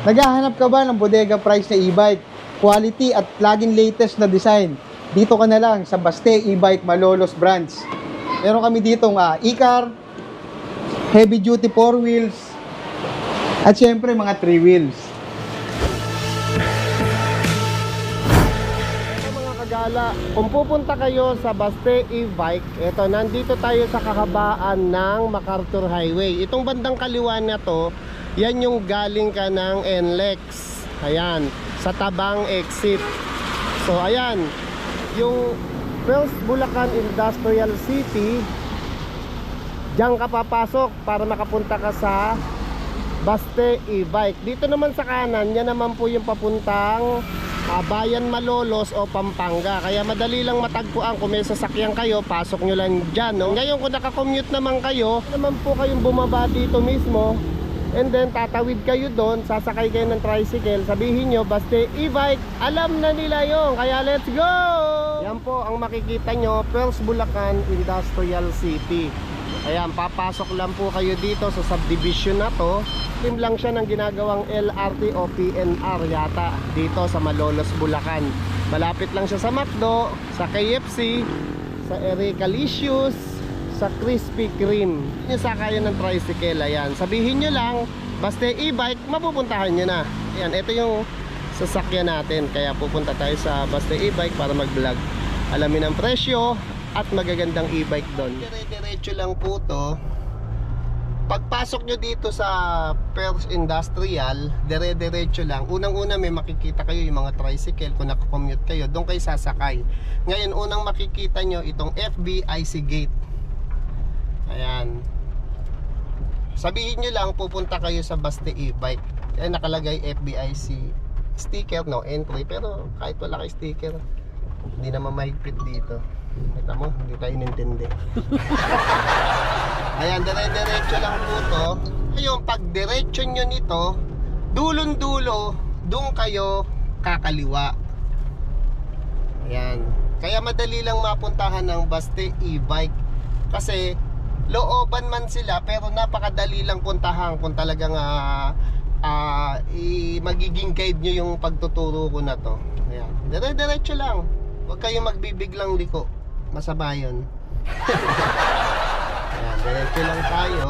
Naghahanap ka ba ng bodega price na e-bike? Quality at laging latest na design. Dito ka na lang sa Baste e-bike Malolos branch. Meron kami dito nga e-car, heavy duty 4 wheels, at syempre mga 3 wheels. mga kagala, kung pupunta kayo sa Baste e-bike, eto, nandito tayo sa kakabaan ng MacArthur Highway. Itong bandang kaliwa na to, yan yung galing ka ng NLEX. Ayan, sa Tabang exit. So, ayan, yung First Bulacan Industrial City, diyan ka papasok para makapunta ka sa Baste e-bike. Dito naman sa kanan, yan naman po yung papuntang ah, Bayan Malolos o Pampanga. Kaya madali lang matagpuan kung may sasakyan kayo, pasok nyo lang dyan. No? Ngayon kung nakakommute naman kayo, naman po kayong bumaba dito mismo, and then tatawid kayo doon, sasakay kayo ng tricycle, sabihin nyo, Baste e-bike, alam na nila yon Kaya let's go! Yan po ang makikita nyo, First Bulacan Industrial City. Ayan, papasok lang po kayo dito sa subdivision na to. Team lang siya ng ginagawang LRT o PNR yata dito sa Malolos, Bulacan. Malapit lang siya sa McDo, sa KFC, sa Erica Licious, sa Krispy Kreme. Yung sakayan ng tricycle, ayan. Sabihin nyo lang, basta e-bike, mapupuntahan nyo na. Ayan, ito yung sasakyan natin. Kaya pupunta tayo sa Basta e-bike para mag-vlog. Alamin ang presyo at magagandang e-bike doon. Dire-diretso lang po to. Pagpasok nyo dito sa Perth Industrial, dire-diretso lang. Unang-una may makikita kayo yung mga tricycle kung nakakommute kayo, doon kayo sasakay. Ngayon, unang makikita nyo itong FBIC gate. Ayan. Sabihin nyo lang, pupunta kayo sa Baste e-bike. Kaya nakalagay FBIC sticker, no entry. Pero kahit wala kay sticker, hindi naman mahigpit dito. Kita mo, hindi tayo inintindi. Ayan, dire-diretso lang po to. Ngayon, pag diretso nyo nito, dulon-dulo, doon kayo kakaliwa. Ayan. Kaya madali lang mapuntahan ng Baste e-bike. Kasi looban man sila pero napakadali lang puntahan kung talagang ah, ah, i- magiging guide nyo yung pagtuturo ko na to. Ayan. Dire-diretso lang. Huwag kayong magbibiglang liko. Masama yun. Ayan, diretso lang tayo.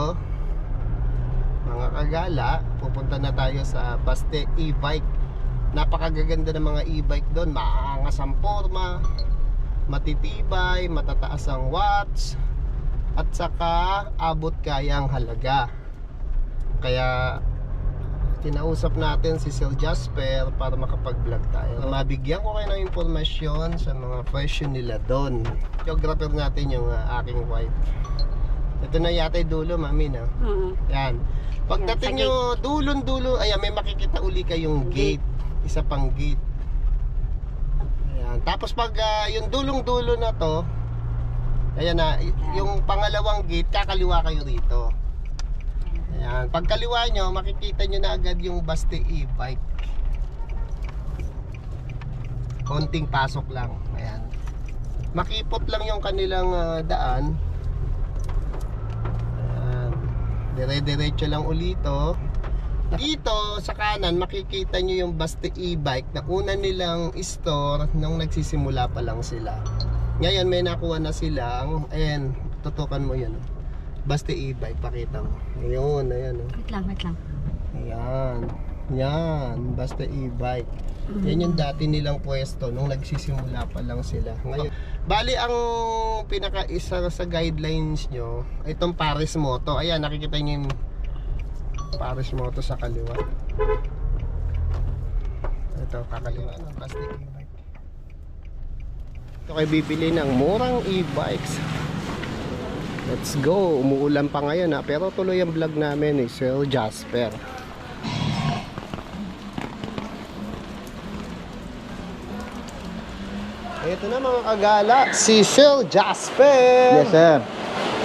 Mga kagala, pupunta na tayo sa Baste e-bike. Napakagaganda ng mga e-bike doon. Maangas ang forma, matitibay, matataas ang watts, at saka abot kaya ang halaga. Kaya kinausap natin si Sir Jasper para makapag-vlog tayo. Mabigyan ko kayo ng impormasyon sa mga presyo nila doon. Geographer natin yung uh, aking wife. Ito na yata dulo, mami, no? Oo. Yan. Pagdating Yan, nyo dulon-dulo, ayan, may makikita uli kayong gate. Isa pang gate. Ayan. Tapos pag ah, yung dulong-dulo na to, ayan na, yung pangalawang gate, kakaliwa kayo rito. Ayan. Pag kaliwa nyo, makikita nyo na agad yung Baste e-bike. Konting pasok lang. Ayan. Makipot lang yung kanilang ah, daan. Ayan. Dire-diretso lang ulito. Dito sa kanan makikita nyo yung Baste e-bike na una nilang store nung nagsisimula pa lang sila. Ngayon may nakuha na silang, ayan, tutukan mo yun. oh. Baste e-bike, pakita mo. Ayun, ayan. oh. Wait lang, wait lang. Ayan. Yan, basta e-bike. Yan yung dati nilang pwesto nung nagsisimula pa lang sila. Ngayon, bali ang pinaka isa sa guidelines nyo, itong Paris Moto. Ayan, nakikita nyo yung Paris Moto sa kaliwa. Ito, kakaliwa ng plastic e-bike. Ito kayo bibili ng murang e-bikes. Let's go! Umuulan pa ngayon ha, pero tuloy ang vlog namin ni Sir Jasper. Ito na mga kagala, si Sir Jasper. Yes, sir.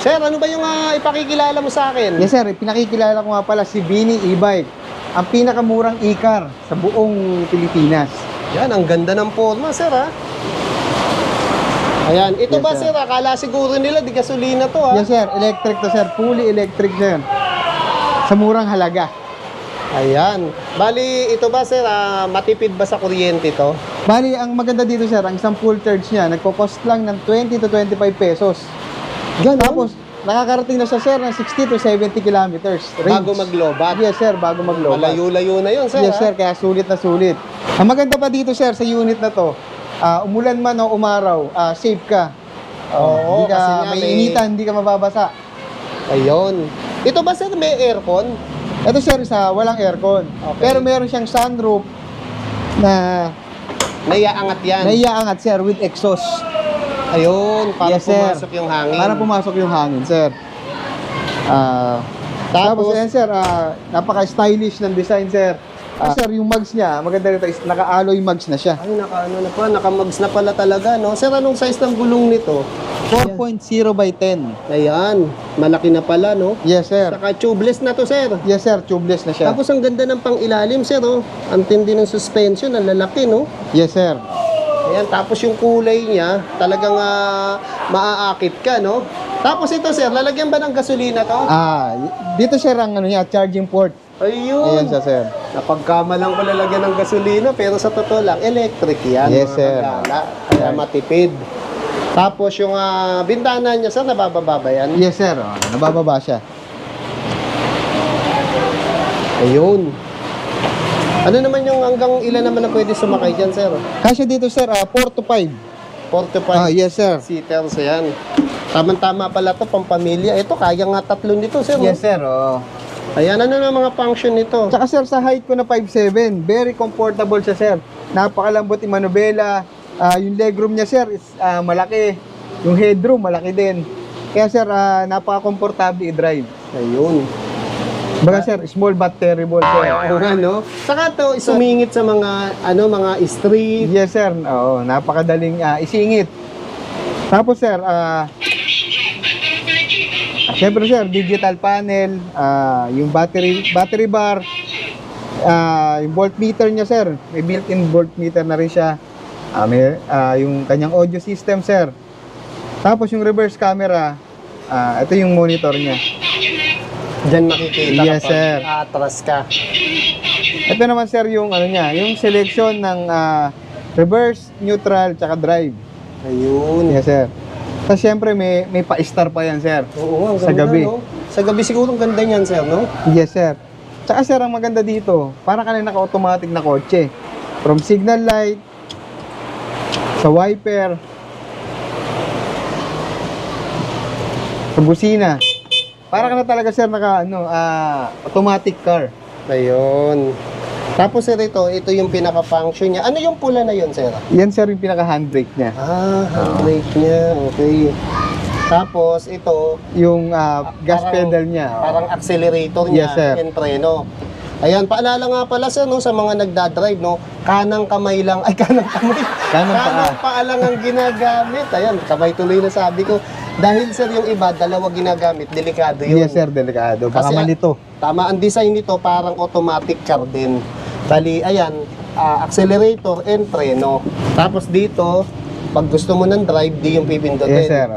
Sir, ano ba yung ah, ipakikilala mo sa akin? Yes, sir. Pinakikilala ko nga pala si Bini e-bike. Ang pinakamurang e-car sa buong Pilipinas. Yan, ang ganda ng forma, sir ha. Ayan, ito Yes, ba sir. sir, akala siguro nila di gasolina to ha. Yes, sir. Electric to, sir. Fully electric, sir. Sa murang halaga. Ayan. Bali, ito ba sir, ah, matipid ba sa kuryente to? Bali, ang maganda dito sir, ang isang full charge niya, nagko-cost lang ng 20 to 25 pesos. Ganun? Tapos, nakakarating na siya sir ng 60 to 70 kilometers. range. Bago maglobat. Yes sir, bago maglobat. Malayo-layo na yun sir. Yes ah. sir, kaya sulit na sulit. Ang maganda pa dito sir sa unit na to, ah, umulan man o umaraw, ah, safe ka. Oo, hindi ka kasi nga may may- initan, hindi ka mababasa. Ayun. Ito ba sir, may aircon? Ito sir, isa, walang aircon. Okay. Pero meron siyang sunroof na Naiaangat yan. naiaangat sir with exhaust. Ayun, para Yes, sir. pumasok yung hangin. Para pumasok yung hangin, sir. Ah, tapos, Tapos, yan, sir, ah, napaka-stylish ng design, sir. Ah, sir, yung mugs niya, maganda rito, is naka-alloy mugs na siya. ay, naka, ano na pa, naka-mugs na pala talaga, no? Sir, anong size ng gulong nito? 4.0 by 10. Ayan, malaki na pala, no? Yes, sir. Saka tubeless na to, sir. Yes, sir, tubeless na siya. Tapos ang ganda ng pang-ilalim, sir, oh. Ang tindi ng suspension, ang lalaki, no? Yes, sir. Ayan, tapos yung kulay niya, talagang ah, maaakit ka, no? Tapos ito, sir, lalagyan ba ng gasolina to? Ah, dito sir ang ano niya, charging port. Ayun. Ayan siya, sir. Napagkamalang ko lalagyan ng gasolina, pero sa totoo lang, electric yan. Yes, mga sir. kagala. Kaya matipid. Tapos yung ah, bintana niya, sir, nabababa ba yan? Yes, sir. Oh, nabababa siya. Ayun. Ano naman yung hanggang ilan naman na pwede sumakay dyan, sir? Kasya dito, sir, ah, 4 to 5. 4 to 5 Ah, yes, sir. seaters yan. Tama-tama pala to pang pamilya. Ito, kaya nga tatlo nito, sir. no? Yes, sir. Oh. Ayan, ano na mga function nito? Tsaka sir, sa height ko na 5'7", very comfortable siya sir. Napakalambot yung manubela. Ah, yung legroom niya sir is ah, malaki. Yung headroom malaki din. Kaya sir, ah, napaka-comfortable i-drive. Ayun. Baga sir, small but terrible sir. Oo nga, no? Saka to, sumingit sa mga, ano, mga street. Yes sir, oo, napakadaling ah, isingit. Tapos sir, ah, Siyempre sir, digital panel, ah, yung battery battery bar, ah, yung voltmeter niya sir, may built-in voltmeter na rin siya. Ah, may ah, yung kanyang audio system sir. Tapos yung reverse camera, ah, ito yung monitor niya. Diyan makikita Yes, kapag sir. atras ka. Ito naman sir yung ano niya, yung selection ng ah, reverse, neutral, tsaka drive. Ayun. Yes sir. Tapos siyempre may may pa-star pa yan sir. Oo, ang Sa gabi. no? Sa gabi siguro ang ganda niyan, sir, no? Yes, sir. Tsaka sir, ang maganda dito, para ka na naka-automatic na kotse. From signal light, sa wiper, sa busina. Para ka na talaga sir naka ano, ah, automatic car. Ayun. Tapos sir, ito, ito yung pinaka-function niya. Ano yung pula na yun, sir? Yan sir yung pinaka handbrake niya. Ah, handbrake niya. Okay. Tapos, ito, Yung ah, gas Parang- pedal niya. parang accelerator niya Yes, sir. and preno. Ayan, paalala nga pala sir, no, sa mga nagdadrive, no, kanang kamay lang, ay kanang kamay, Kanang paa. kanang paa lang ang ginagamit. Ayan, kamay tuloy na sabi ko. Dahil sir, yung iba, dalawa ginagamit, delikado yun. Yes sir, delikado. Baka Kasi- malito. Tama, ang design nito parang automatic car din. Bali, ayan, ah, accelerator and preno. Tapos dito, pag gusto mo ng drive, di yung pipindutin. Yes sir.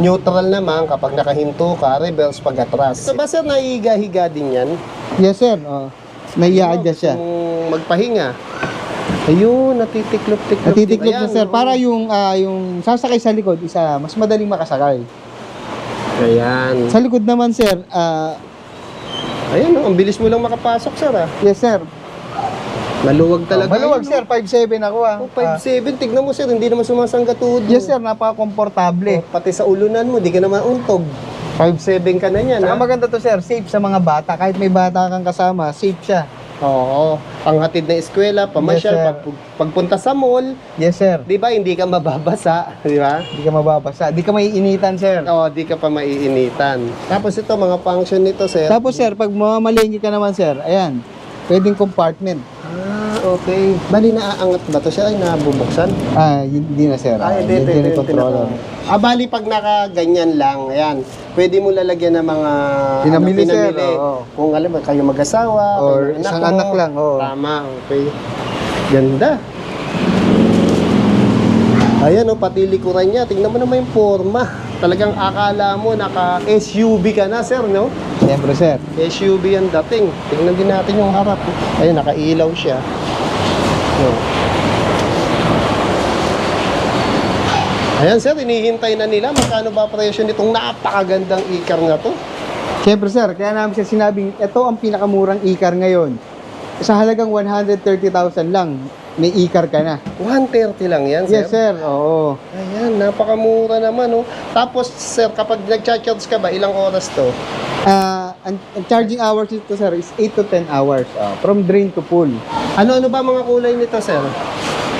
Neutral naman kapag nakahinto ka, reverse pag atras. So ba sir, naihiga-higa din yan? Yes sir. oo. Nai-adjust siya. Kung magpahinga. Ayun, natitiklop-tiklop. Natitiklop na Ayan, sir. Para yung ah, yung sasakay sa likod, isa mas madaling makasakay. Ayan. Sa likod naman sir, ah, Ayan, oh, ang bilis mo lang makapasok sir ah. yes sir. Maluwag talaga. Maluwag yun, sir, 5'7 ako ah. Oh, 5'7", tignan mo sir, hindi naman sumasangga tuhod Ah, mo. yes sir, napaka-komportable. Oh, pati sa ulunan mo, di ka naman untog. 5'7 ka na yan, Saka ha? maganda to sir, safe sa mga bata. Kahit may bata kang kasama, safe siya. Oo. Panghatid na eskwela, pamasyal, Yes, pag, pagpunta sa mall, Yes sir. di ba, hindi ka mababasa, di ba? Hindi ka mababasa. Hindi ka maiinitan sir. Oo, di ka pa maiinitan. Tapos ito, mga function nito, sir. Tapos sir, pag mamamalengke ka naman sir, ayan, pwedeng compartment. Okay. Bali, naaangat ba to siya? Ay, nabubuksan? Ah, hindi na sir. Ah, Ay, hindi, hindi, hindi controller. Ah, bali, pag nakaganyan lang, ayan, pwede mo lalagyan ng mga Pinamili, ano, sir, oo. Kung alam mo, kayo mag-asawa, Or kayo ng isang mo. anak lang, oo. Tama, okay. Ganda. Ayan, oh, pati likuran niya. Tingnan mo naman yung forma. Talagang akala mo naka SUV ka na, sir, no? Siyempre, sir. SUV ang dating. Tingnan din natin yung harap. Ayun, nakailaw siya. So. Ayan sir, inihintay na nila. Magkano ba presyo nitong napakagandang ikar na to? Siyempre, sir. Kaya namin siya sinabing, ito ang pinakamurang e-car ngayon. Sa halagang 130,000 lang, may e-car ka na. 130 lang yan, sir. Yes, sir. Oo. Ayan, napakamura naman, oh. Tapos, sir, kapag nag-charge ka ba, ilang oras to? Ah, ang, ang charging hours nito, sir, is 8 to 10 hours. ah, from drain to full. Ano-ano ba mga kulay nito, sir?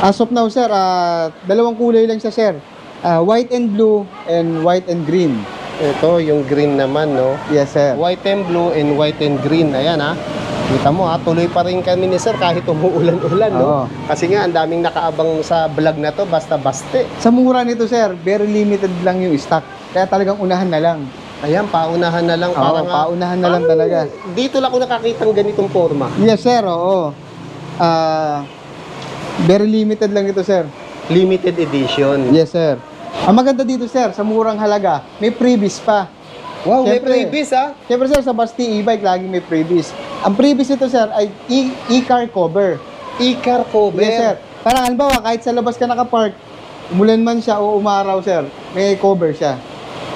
As of now, sir, ah, dalawang kulay lang siya, sir. Ah, white and blue and white and green. Ito, yung green naman, no? Yes, sir. White and blue and white and green. Ayan, ha? Kita mo, ha? Tuloy pa rin kami ni sir kahit umuulan-ulan, no? Oo. Kasi nga, ang daming nakaabang sa vlog na to, basta baste. Sa mura nito, sir, very limited lang yung stock. Kaya talagang unahan na lang. Ayan, paunahan na lang. Oo, parang, ah, paunahan na lang parang talaga. Dito lang ako nakakita ng ganitong forma. Yes, sir. Oo. Ah, very limited lang ito, sir. Limited edition. Yes, sir. Ang maganda dito, sir, sa murang halaga, may freebies pa. Wow, may Siyempre. freebies, ha? Siyempre, sir, sa Basti e-bike, laging may freebies. Ang freebies nito, sir, ay e- e-car cover. E-car cover. Yes, sir. Parang halimbawa, kahit sa labas ka nakapark, umulan man siya o umaraw, sir, may cover siya.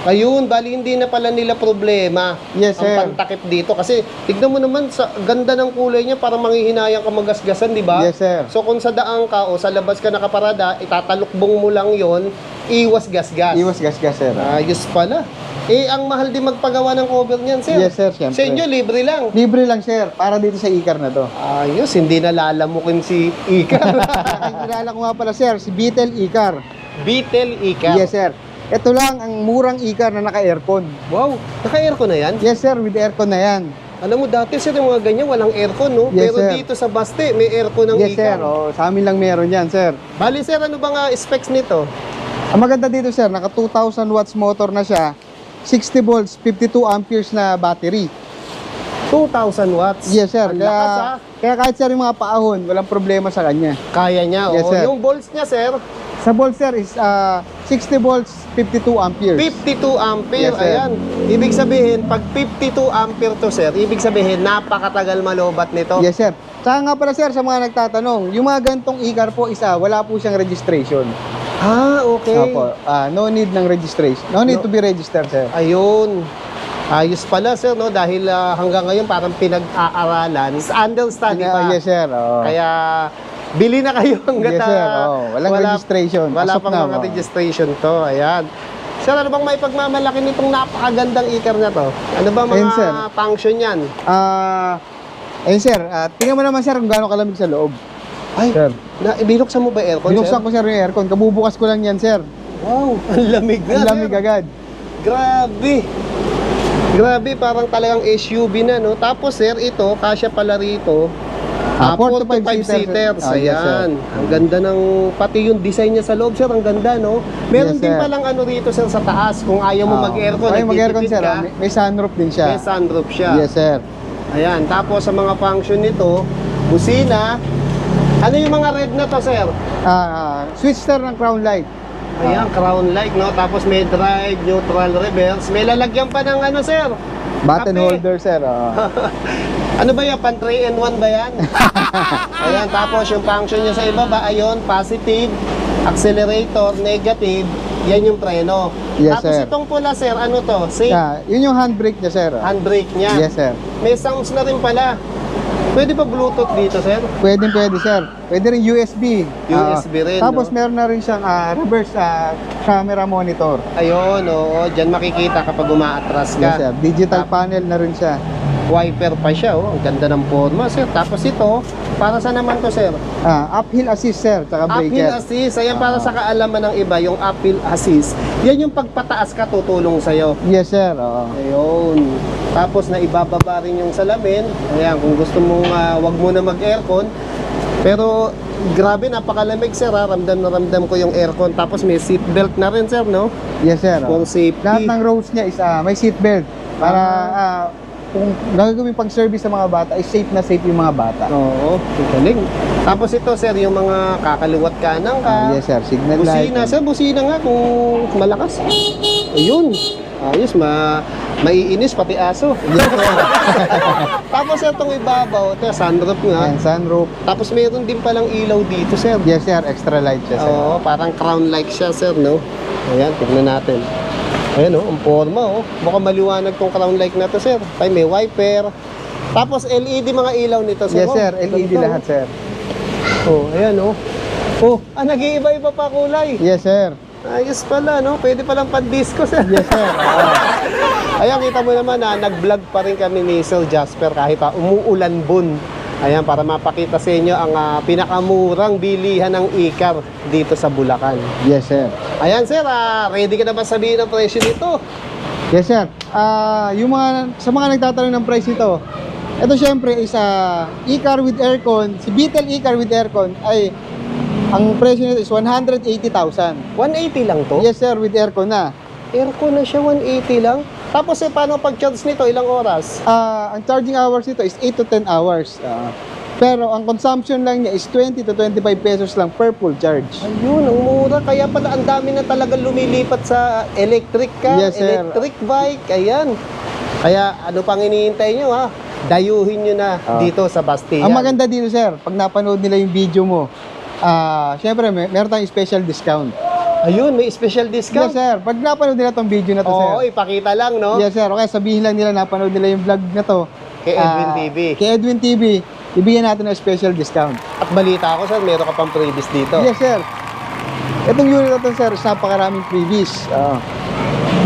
Ayun, bali hindi na pala nila problema Yes, ang sir. pantakip dito. Kasi tignan mo naman, sa ganda ng kulay niya, parang manghihinayang ka magasgasan, di ba? Yes, sir. So kung sa daan ka o sa labas ka nakaparada, itatalukbong mo lang yon iwas gasgas. Iwas gas-gas, sir. Ayos pala. Eh, ang mahal din magpagawa ng cover niyan, sir. Yes, sir, siyempre. Sa inyo, libre lang. Libre lang, sir, para dito sa e-car na to. Ayos, hindi na lalamukin si Ika. Ang kilala ko nga pala, sir, si Beetle e-car. Beetle Ika. Yes, sir. Ito lang ang murang e-car na naka-aircon. Wow, naka-aircon na yan? Yes, sir, with aircon na yan. Alam mo, dati sir, yung mga ganyan, walang aircon, no? Yes, Pero sir. dito sa Baste, may aircon ng yes, Ika. sir. Oh, sa amin lang meron yan, sir. Bali, sir, ano ba nga specs nito? Ang maganda dito, sir, naka 2,000 watts motor na siya. 60 volts, 52 amperes na battery. 2,000 watts. Yes, sir. Ang Kaya, lakas, ah. kaya kahit sir yung mga paahon, walang problema sa kanya. Kaya niya. Yes, oo. sir. Yung volts niya, sir, Sa volt, sir, is ah, 60 volts, 52 amperes. 52 ampere. Yes, sir. Ayan. Ibig sabihin, pag 52 ampere to, sir, ibig sabihin, napakatagal malobat nito. Yes, sir. Saka nga pala, sir, sa mga nagtatanong, yung mga gantong e-car po, isa, wala po siyang registration. Ah, okay. Opo. Ah, no need ng registration. No need No. to be registered, sir. Ayun. Ayos pala, sir, no? Dahil ah, hanggang ngayon, parang pinag-aaralan. Under study pa. Ah, yes, sir. Oo. Kaya, bili na kayo hanggat Yes, sir. ah, Oo. Walang registration. Wala As of pang mga oo. registration to. Ayan. Sir, ano bang may pagmamalaki nitong napakagandang ikar na to? Ano ba mga Ayun, sir. function yan? Ah, ayun, sir. Ah, tingnan mo naman, sir, kung gaano kalamig sa loob. Ay, Sir. na, binuksan mo ba aircon, Binuksan sir? ko, sir, yung aircon. Kabubukas ko lang yan, sir. Wow, ang lamig na, Ang lamig sir. agad. Grabe. Grabe, parang talagang SUV na, no? Tapos, sir, ito, kasya pala rito. Ah, Ah, 4 to 4 to 5 5 seaters. Ah, yes, sir. Ayan. ang ganda ng, pati yung design niya sa loob, sir, ang ganda, no? Meron Yes, din sir. palang ano rito, sir, sa taas. Kung ayaw mo Ah, mag-aircon, Ay, mag-aircon, nagtitipid sir. ka, May, may sunroof din siya. may sunroof siya. Yes, sir. Ayan. Tapos, sa mga function nito, busina. Ano yung mga red na to, sir? Ah, ah, switch, sir, ng crown light. Ayan, crown light, no? Tapos may drive, neutral, reverse. May lalagyan pa ng ano, sir? Button Kape. holder, sir. ah. Ano ba yan? Pan 3 and 1 ba yan? Ayan, tapos yung function niya sa ibaba, ayun, positive, accelerator, negative, yan yung preno. Yes, tapos sir. itong pula, sir, ano to? Safe Yeah, yun yung handbrake niya, sir. handbrake niya. Yes, sir. May sounds na rin pala. Pwede ba Bluetooth dito, sir? Pwede, pwede, sir. Pwede rin USB. USB Ah, rin, Tapos no? meron na rin siyang ah, reverse ah, camera monitor. Ayun, oo. Diyan makikita kapag umaatras ka. Yes, sir. Digital panel na rin siya. Wiper pa siya, oh. Ang ganda ng forma, sir. Tapos ito, para sa naman to, sir? Ah, uphill assist, sir. Tsaka Uphill breaker. assist. Ayan, para sa kaalaman ng iba, yung uphill assist. Yan yung pagpataas ka, tutulong sa'yo. Yes, sir. Oo. Ayun. Tapos na ibababa rin yung salamin. Ayan, kung gusto mong ah, wag mo na mag-aircon. Pero grabe, napakalamig sir. Ha? Ramdam na ramdam ko yung aircon. Tapos may seatbelt na rin sir, no? Yes, sir. For safety. Lahat ng rows niya is ah, may seat belt para ah, kung gagawin pang service sa mga bata, is safe na safe yung mga bata. Oo, galing. Tapos ito sir, yung mga kakaliwat kanan ka. Ah, yes sir, signal light. Busina, sir, busina nga kung malakas. Ayun. Ayos, ma maiinis pati aso. Tapos itong ibabaw, ito sunroof nga. And sunroof. Tapos meron din palang ilaw dito, sir. Yes sir, extra light siya sir. Oo, parang crown like siya, sir, no? Ayan, tignan natin. Ayan, oh, ang forma, oh. Mukhang maliwanag tong crown like na to, sir. Ay, may wiper. Tapos LED mga ilaw nito, sir. Yes Oh, sir, LED ganda, lahat sir. Oh, ayan, oh. Oh, ah, nag-iiba-iba pa kulay. Yes sir. Ayos pala, no? Pwede palang pan-disco, sir. Yes sir. Ayan, kita mo naman na nag-vlog pa rin kami ni Sir Jasper kahit pa umuulan bun. Ayan, para mapakita sa inyo ang ah, pinakamurang bilihan ng ikar dito sa Bulacan. Yes sir. Ayan, sir, ah, ready ka na ba sabihin ang presyo nito? Yes sir. Ah, yung mga sa mga nagtatanong ng price nito, ito syempre is ah, e-car with aircon. Si Beetle e-car with aircon ay ang presyo nito is 180,000. 180 lang to? Yes sir, with aircon na. Aircon na siya, 180 lang. Tapos eh, paano pag-charge nito? Ilang oras? Ah, ang charging hours nito is 8 to 10 hours. Ah, pero ang consumption lang niya is 20 to 25 pesos lang per full charge. Ayun, ang mura. Kaya pala ang dami na talaga lumilipat sa electric car, Yes, sir. electric bike. Ayan. Kaya ano pang hinihintay nyo ha? Dayuhin nyo na Ah. dito sa Bastian. Ang maganda dito sir, pag napanood nila yung video mo, ah, syempre may, meron tayong special discount. Ayun, may special Yes discount. sir, pag napanood nila tong video na to Oo, sir. ipakita lang, no? Yes sir, okay sabihin lang nila napanood nila yung vlog na to. Kay Edwin Ah, TV. Kay Edwin TV, ibigyan natin ng special discount. At balita ako, sir, meron ka pang previous dito. Yes sir. Itong unit na to sir, napakaraming freebies. Oo.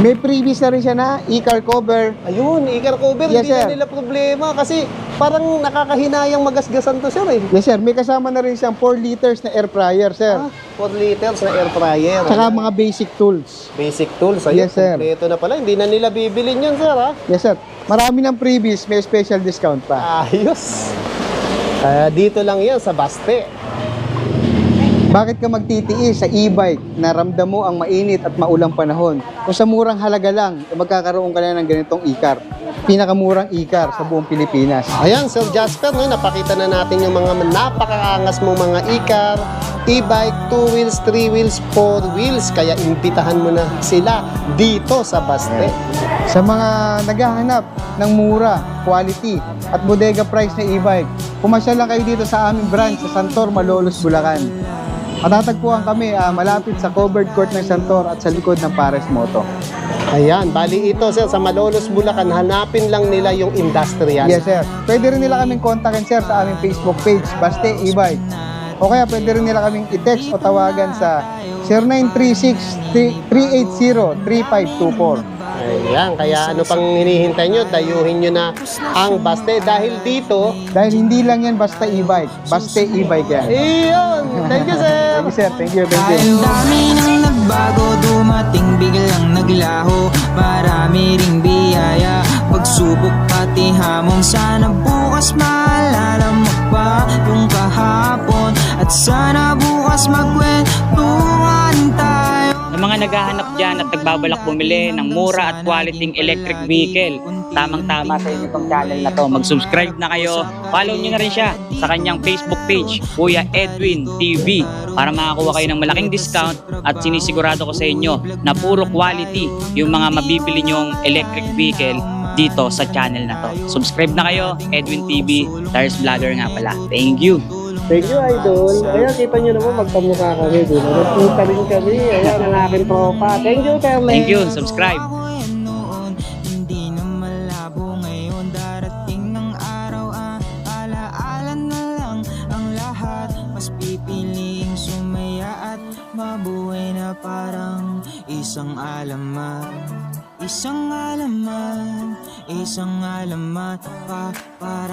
May freebies na rin siya na e-car cover. Ayun, ikar cover, Yes, hindi na nila problema kasi parang nakakahinayang magasgasan to, sir, eh. Yes sir, may kasama na rin siyang 4 liters na air fryer sir. Ah, 4 liters na air fryer. Tsaka mga basic tools. Basic tools. Ayun, Yes, sir. Kompleto na pala. Hindi na nila bibilin yun, sir, ha? Yes sir, marami ng freebies, may special discount pa. Ayos. Kaya dito lang yan sa Baste. Bakit ka magtitiis sa e-bike na ramdam mo ang mainit at maulang panahon? Kung sa murang halaga lang, eh, magkakaroon ka na ng ganitong e-car. Pinakamurang e-car sa buong Pilipinas. Ayan, Sir Jasper, no, napakita na natin yung mga napakaangas mong mga e-car, e-bike, 2 wheels, 3 wheels, 4 wheels. Kaya imbitahan mo na sila dito sa Baste. Sa mga naghahanap ng mura, quality, at bodega price na e-bike, pumasyal lang kayo dito sa aming branch sa Santor, Malolos, Bulacan. Matatagpuan kami ah, malapit sa covered court ng Santor at sa likod ng Pares Moto. Ayan, bali ito, sir, sa Malolos, Bulacan, hanapin lang nila yung industrial. Yes, sir. Pwede rin nila kaming kontakin, sir, sa aming Facebook page, Baste E-Bike. O kaya pwede rin nila kaming i-text o tawagan sa 0936-380-3524. Ayan, kaya ano pang hinihintay nyo, dayuhin nyo na ang Baste. Dahil dito, Dahil hindi lang yan basta e-bike. Baste e-bike yan. iyon! Thank you, sir! Thank you, sir. Thank you, thank you. Ang dami nang nagbago, dumating biglang naglaho Marami ring biyaya, pagsubok pati hamon Sana bukas maalala mo pa yung kahapon At sana bukas magkwentuhan tayo Sa mga naghahanap dyan at nagbabalak bumili ng mura at quality electric vehicle, tamang-tama sa inyo itong channel na to. Mag-subscribe na kayo. Follow nyo na rin siya sa kanyang Facebook page, Kuya Edwin TV, para makakuha kayo ng malaking discount at sinisigurado ko sa inyo na puro quality yung mga mabibili nyong electric vehicle dito sa channel na to. Subscribe na kayo, Edwin TV, Tires Vlogger nga pala. Thank you! Thank you, Idol. Ayan, kita nyo naman, magkamukha kami. Di ba? Nagkita rin kami. Ayan, ang aking tropa. Thank you, Terle. Thank you! Subscribe! Bago yan noon, hindi na malabo ngayon Darating ng araw, alaala na lang ang lahat Mas pipiliing sumaya at mabuhay na parang isang alamat Isang alamat, isang alamat pa parang